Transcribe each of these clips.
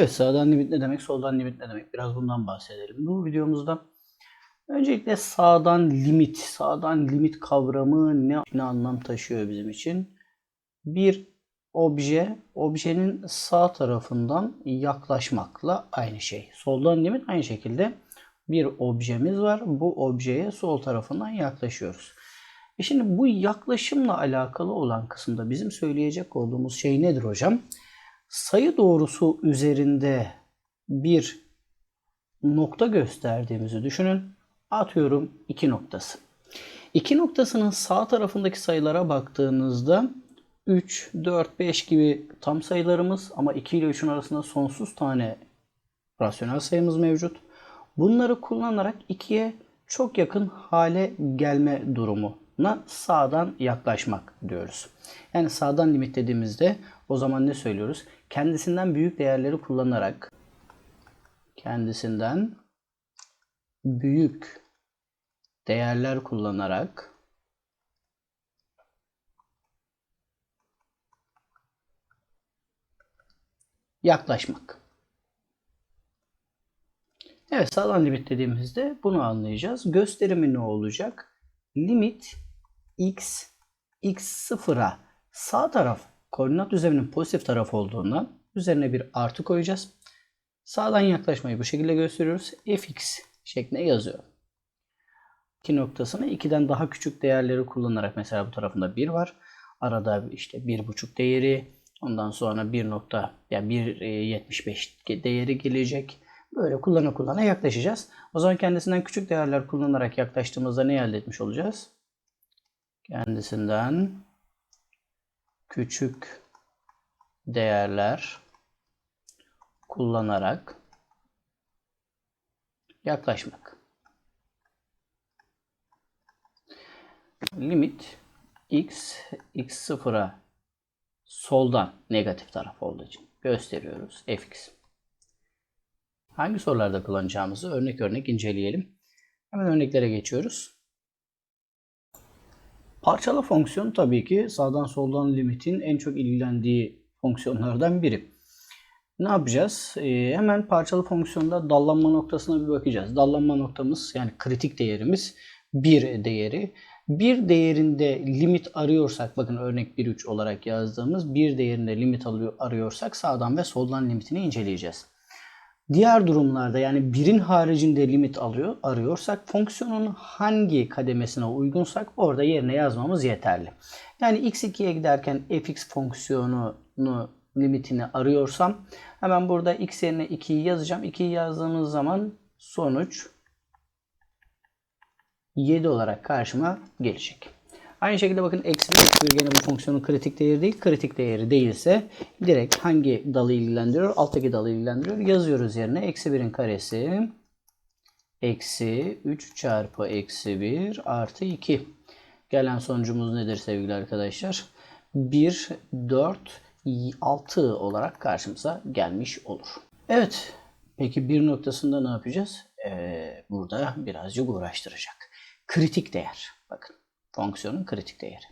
Evet sağdan limit ne demek, soldan limit ne demek? Biraz bundan bahsedelim. Bu videomuzda öncelikle sağdan limit, sağdan limit kavramı ne, ne anlam taşıyor bizim için? Bir obje, objenin sağ tarafından yaklaşmakla aynı şey. Soldan limit aynı şekilde bir objemiz var. Bu objeye sol tarafından yaklaşıyoruz. E şimdi bu yaklaşımla alakalı olan kısımda bizim söyleyecek olduğumuz şey nedir hocam? Sayı doğrusu üzerinde bir nokta gösterdiğimizi düşünün. Atıyorum 2 noktası. 2 noktasının sağ tarafındaki sayılara baktığınızda 3, 4, 5 gibi tam sayılarımız ama 2 ile 3'ün arasında sonsuz tane rasyonel sayımız mevcut. Bunları kullanarak 2'ye çok yakın hale gelme durumuna sağdan yaklaşmak diyoruz. Yani sağdan limit dediğimizde o zaman ne söylüyoruz? Kendisinden büyük değerleri kullanarak kendisinden büyük değerler kullanarak yaklaşmak. Evet sağdan limit dediğimizde bunu anlayacağız. Gösterimi ne olacak? Limit x x sıfıra sağ taraf koordinat düzleminin pozitif taraf olduğundan üzerine bir artı koyacağız. Sağdan yaklaşmayı bu şekilde gösteriyoruz. fx şeklinde yazıyorum. 2 noktasını 2'den daha küçük değerleri kullanarak mesela bu tarafında 1 var. Arada işte 1,5 değeri ondan sonra 1 nokta yani 1,75 değeri gelecek. Böyle kullana kullana yaklaşacağız. O zaman kendisinden küçük değerler kullanarak yaklaştığımızda ne elde etmiş olacağız? Kendisinden küçük değerler kullanarak yaklaşmak. Limit x x sıfıra soldan negatif taraf olduğu için gösteriyoruz fx. Hangi sorularda kullanacağımızı örnek örnek inceleyelim. Hemen örneklere geçiyoruz. Parçalı fonksiyon tabii ki sağdan soldan limitin en çok ilgilendiği fonksiyonlardan biri. Ne yapacağız? Ee, hemen parçalı fonksiyonda dallanma noktasına bir bakacağız. Dallanma noktamız yani kritik değerimiz bir değeri. Bir değerinde limit arıyorsak bakın örnek 1-3 olarak yazdığımız bir değerinde limit arıyorsak sağdan ve soldan limitini inceleyeceğiz. Diğer durumlarda yani birin haricinde limit alıyor arıyorsak fonksiyonun hangi kademesine uygunsak orada yerine yazmamız yeterli. Yani x2'ye giderken fx fonksiyonunu limitini arıyorsam hemen burada x yerine 2'yi yazacağım. 2'yi yazdığımız zaman sonuç 7 olarak karşıma gelecek. Aynı şekilde bakın eksi 1 gene bu fonksiyonun kritik değeri değil. Kritik değeri değilse direkt hangi dalı ilgilendiriyor? Alttaki dalı ilgilendiriyor. Yazıyoruz yerine. Eksi 1'in karesi eksi 3 çarpı eksi 1 artı 2. Gelen sonucumuz nedir sevgili arkadaşlar? 1, 4, 6 olarak karşımıza gelmiş olur. Evet. Peki bir noktasında ne yapacağız? Ee, burada birazcık uğraştıracak. Kritik değer. Bakın fonksiyonun kritik değeri.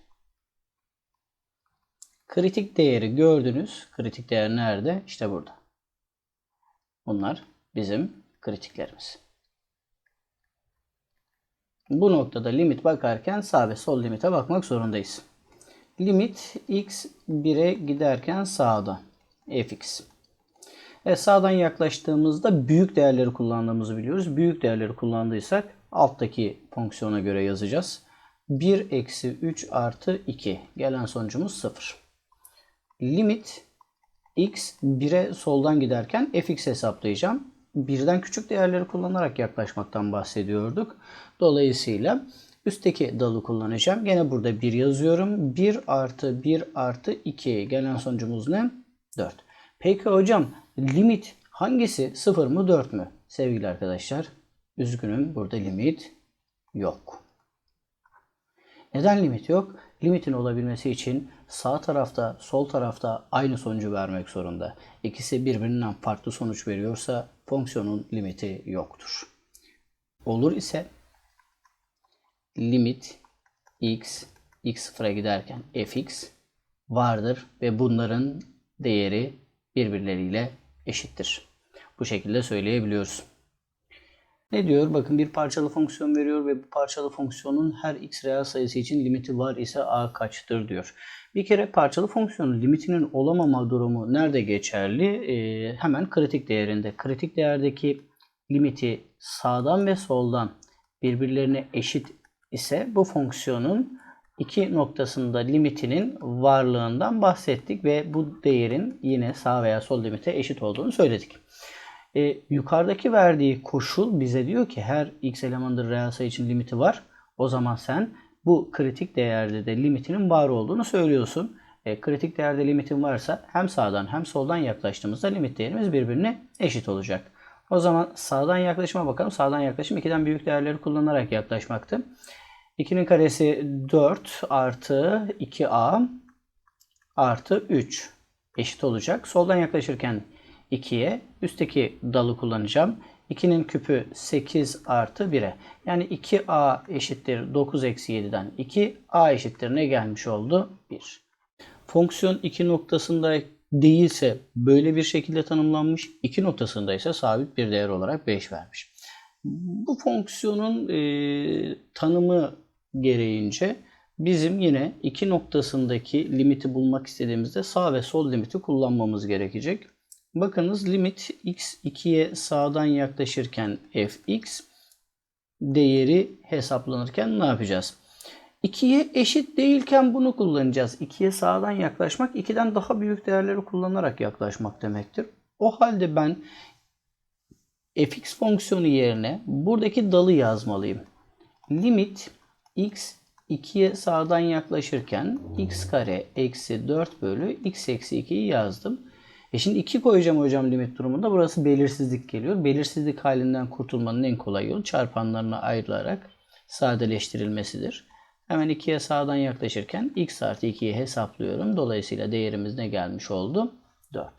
Kritik değeri gördünüz. Kritik değer nerede? İşte burada. Bunlar bizim kritiklerimiz. Bu noktada limit bakarken sağ ve sol limite bakmak zorundayız. Limit x 1'e giderken sağda fx. E sağdan yaklaştığımızda büyük değerleri kullandığımızı biliyoruz. Büyük değerleri kullandıysak alttaki fonksiyona göre yazacağız. 1 eksi 3 artı 2. Gelen sonucumuz 0. Limit x 1'e soldan giderken fx hesaplayacağım. Birden küçük değerleri kullanarak yaklaşmaktan bahsediyorduk. Dolayısıyla üstteki dalı kullanacağım. Gene burada 1 yazıyorum. 1 artı 1 artı 2. Gelen sonucumuz ne? 4. Peki hocam limit hangisi? 0 mı 4 mü? Sevgili arkadaşlar üzgünüm burada limit yok. Neden limit yok? Limitin olabilmesi için sağ tarafta, sol tarafta aynı sonucu vermek zorunda. İkisi birbirinden farklı sonuç veriyorsa fonksiyonun limiti yoktur. Olur ise limit x, x sıfıra giderken fx vardır ve bunların değeri birbirleriyle eşittir. Bu şekilde söyleyebiliyoruz. Ne diyor? Bakın bir parçalı fonksiyon veriyor ve bu parçalı fonksiyonun her x reel sayısı için limiti var ise a kaçtır diyor. Bir kere parçalı fonksiyonun limitinin olamama durumu nerede geçerli? Ee, hemen kritik değerinde. Kritik değerdeki limiti sağdan ve soldan birbirlerine eşit ise bu fonksiyonun iki noktasında limitinin varlığından bahsettik ve bu değerin yine sağ veya sol limite eşit olduğunu söyledik. E, yukarıdaki verdiği koşul bize diyor ki her x elemandır reel sayı için limiti var. O zaman sen bu kritik değerde de limitinin var olduğunu söylüyorsun. E, kritik değerde limitin varsa hem sağdan hem soldan yaklaştığımızda limit değerimiz birbirine eşit olacak. O zaman sağdan yaklaşıma bakalım. Sağdan yaklaşım 2'den büyük değerleri kullanarak yaklaşmaktı. 2'nin karesi 4 artı 2a artı 3 eşit olacak. Soldan yaklaşırken 2'ye üstteki dalı kullanacağım. 2'nin küpü 8 artı 1'e. Yani 2a eşittir 9 eksi 7'den 2. a eşittir ne gelmiş oldu? 1. Fonksiyon 2 noktasında değilse böyle bir şekilde tanımlanmış. 2 noktasında ise sabit bir değer olarak 5 vermiş. Bu fonksiyonun e, tanımı gereğince bizim yine 2 noktasındaki limiti bulmak istediğimizde sağ ve sol limiti kullanmamız gerekecek. Bakınız limit x 2'ye sağdan yaklaşırken fx değeri hesaplanırken ne yapacağız? 2'ye eşit değilken bunu kullanacağız. 2'ye sağdan yaklaşmak 2'den daha büyük değerleri kullanarak yaklaşmak demektir. O halde ben fx fonksiyonu yerine buradaki dalı yazmalıyım. Limit x 2'ye sağdan yaklaşırken x kare eksi 4 bölü x eksi 2'yi yazdım. E şimdi 2 koyacağım hocam limit durumunda. Burası belirsizlik geliyor. Belirsizlik halinden kurtulmanın en kolay yolu çarpanlarına ayrılarak sadeleştirilmesidir. Hemen 2'ye sağdan yaklaşırken x artı 2'yi hesaplıyorum. Dolayısıyla değerimiz ne gelmiş oldu? 4.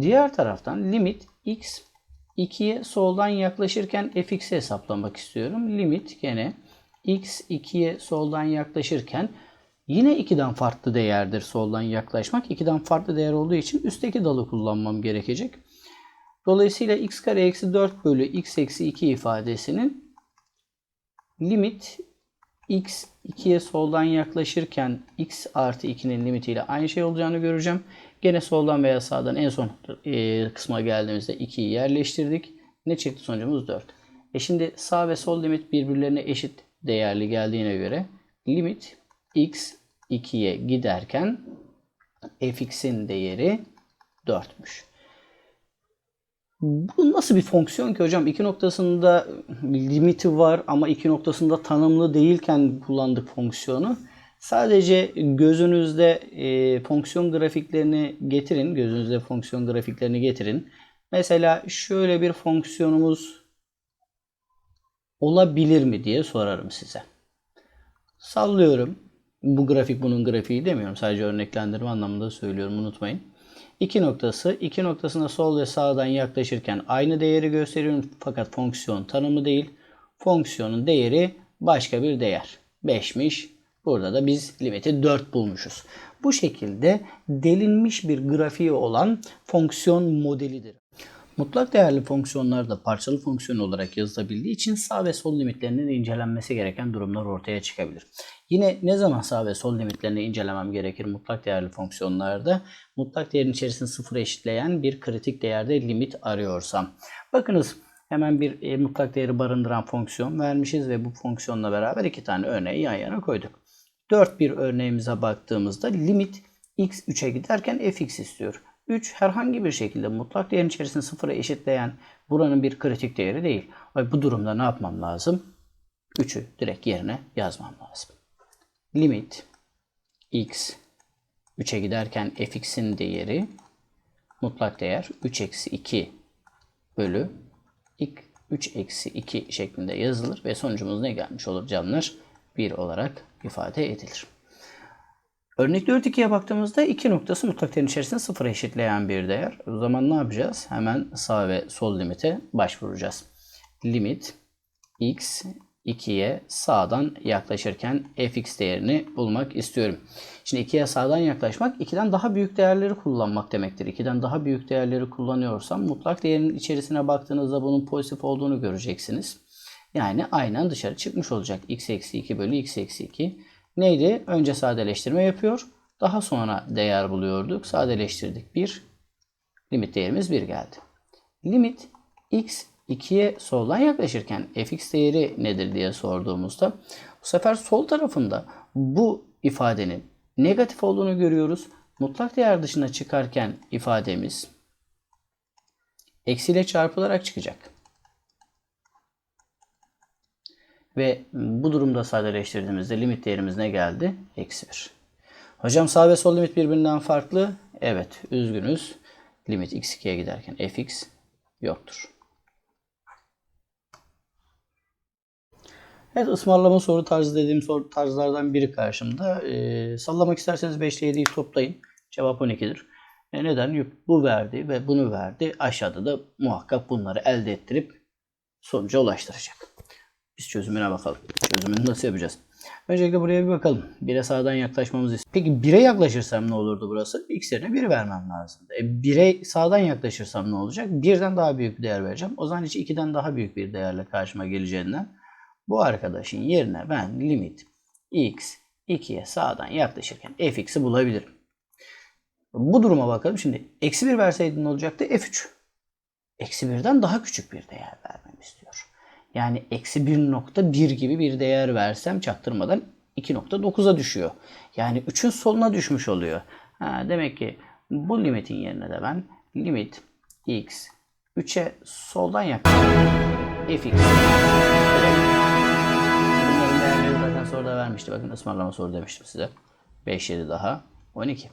Diğer taraftan limit x 2'ye soldan yaklaşırken fx'i hesaplamak istiyorum. Limit gene x 2'ye soldan yaklaşırken Yine 2'den farklı değerdir soldan yaklaşmak. 2'den farklı değer olduğu için üstteki dalı kullanmam gerekecek. Dolayısıyla x kare eksi 4 bölü x eksi 2 ifadesinin limit x 2'ye soldan yaklaşırken x artı 2'nin limitiyle aynı şey olacağını göreceğim. Gene soldan veya sağdan en son e, kısma geldiğimizde 2'yi yerleştirdik. Ne çıktı sonucumuz 4. E şimdi sağ ve sol limit birbirlerine eşit değerli geldiğine göre limit x 2'ye giderken fx'in değeri 4'müş. Bu nasıl bir fonksiyon ki hocam? İki noktasında limiti var ama iki noktasında tanımlı değilken kullandık fonksiyonu. Sadece gözünüzde e, fonksiyon grafiklerini getirin. Gözünüzde fonksiyon grafiklerini getirin. Mesela şöyle bir fonksiyonumuz olabilir mi diye sorarım size. Sallıyorum. Bu grafik bunun grafiği demiyorum. Sadece örneklendirme anlamında söylüyorum unutmayın. İki noktası, iki noktasına sol ve sağdan yaklaşırken aynı değeri gösteriyorum fakat fonksiyon tanımı değil. Fonksiyonun değeri başka bir değer. 5'miş. Burada da biz limiti 4 bulmuşuz. Bu şekilde delinmiş bir grafiği olan fonksiyon modelidir. Mutlak değerli fonksiyonlar da parçalı fonksiyon olarak yazılabildiği için sağ ve sol limitlerinin incelenmesi gereken durumlar ortaya çıkabilir. Yine ne zaman sağ ve sol limitlerini incelemem gerekir mutlak değerli fonksiyonlarda? Mutlak değerin içerisini sıfır eşitleyen bir kritik değerde limit arıyorsam. Bakınız hemen bir e, mutlak değeri barındıran fonksiyon vermişiz ve bu fonksiyonla beraber iki tane örneği yan yana koyduk. 4 bir örneğimize baktığımızda limit x 3'e giderken fx istiyor. 3 herhangi bir şekilde mutlak değerin içerisinde sıfıra eşitleyen buranın bir kritik değeri değil. Bu durumda ne yapmam lazım? 3'ü direkt yerine yazmam lazım. Limit x 3'e giderken fx'in değeri mutlak değer 3 eksi 2 bölü 3 eksi 2 şeklinde yazılır ve sonucumuz ne gelmiş olur canlar? 1 olarak ifade edilir. Örnek 4.2'ye baktığımızda iki noktası mutlak değerin içerisinde sıfıra eşitleyen bir değer. O zaman ne yapacağız? Hemen sağ ve sol limite başvuracağız. Limit x 2'ye sağdan yaklaşırken fx değerini bulmak istiyorum. Şimdi 2'ye sağdan yaklaşmak 2'den daha büyük değerleri kullanmak demektir. 2'den daha büyük değerleri kullanıyorsam mutlak değerin içerisine baktığınızda bunun pozitif olduğunu göreceksiniz. Yani aynen dışarı çıkmış olacak. x eksi 2 bölü x eksi 2. Neydi? Önce sadeleştirme yapıyor. Daha sonra değer buluyorduk. Sadeleştirdik. 1. Limit değerimiz 1 geldi. Limit x 2'ye soldan yaklaşırken fx değeri nedir diye sorduğumuzda bu sefer sol tarafında bu ifadenin negatif olduğunu görüyoruz. Mutlak değer dışına çıkarken ifademiz eksiyle çarpılarak çıkacak. Ve bu durumda sadeleştirdiğimizde limit değerimiz ne geldi? Eksi 1. Hocam sağ ve sol limit birbirinden farklı. Evet üzgünüz. Limit x2'ye giderken fx yoktur. Evet ısmarlama soru tarzı dediğim soru tarzlardan biri karşımda. Ee, sallamak isterseniz 5 ile 7'yi toplayın. Cevap 12'dir. E neden? Bu verdi ve bunu verdi. Aşağıda da muhakkak bunları elde ettirip sonuca ulaştıracak. Biz çözümüne bakalım. Çözümünü nasıl yapacağız? Öncelikle buraya bir bakalım. 1'e sağdan yaklaşmamız istiyor. Peki 1'e yaklaşırsam ne olurdu burası? X yerine 1 vermem lazım. E 1'e sağdan yaklaşırsam ne olacak? 1'den daha büyük bir değer vereceğim. O zaman hiç 2'den daha büyük bir değerle karşıma geleceğinden bu arkadaşın yerine ben limit x 2'ye sağdan yaklaşırken fx'i bulabilirim. Bu duruma bakalım. Şimdi eksi 1 verseydim ne olacaktı? f3. Eksi 1'den daha küçük bir değer vermemi istiyor. Yani eksi 1.1 gibi bir değer versem çaktırmadan 2.9'a düşüyor. Yani 3'ün soluna düşmüş oluyor. Ha, demek ki bu limitin yerine de ben limit x 3'e soldan yaklaşıyorum. fx. Bunların değerleri zaten soruda vermişti. Bakın ısmarlama soru demiştim size. 5 7 daha 12.